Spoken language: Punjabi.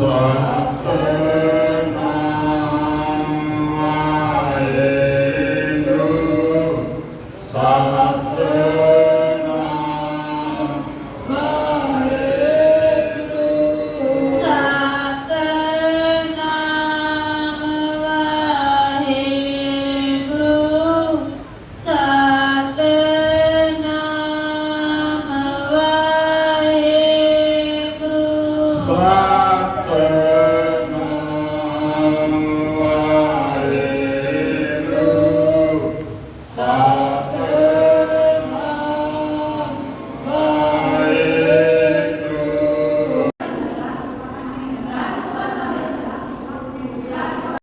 ਸਤਨਾਮ ਵਾਹਿਗੁਰੂ ਸਤਿ 사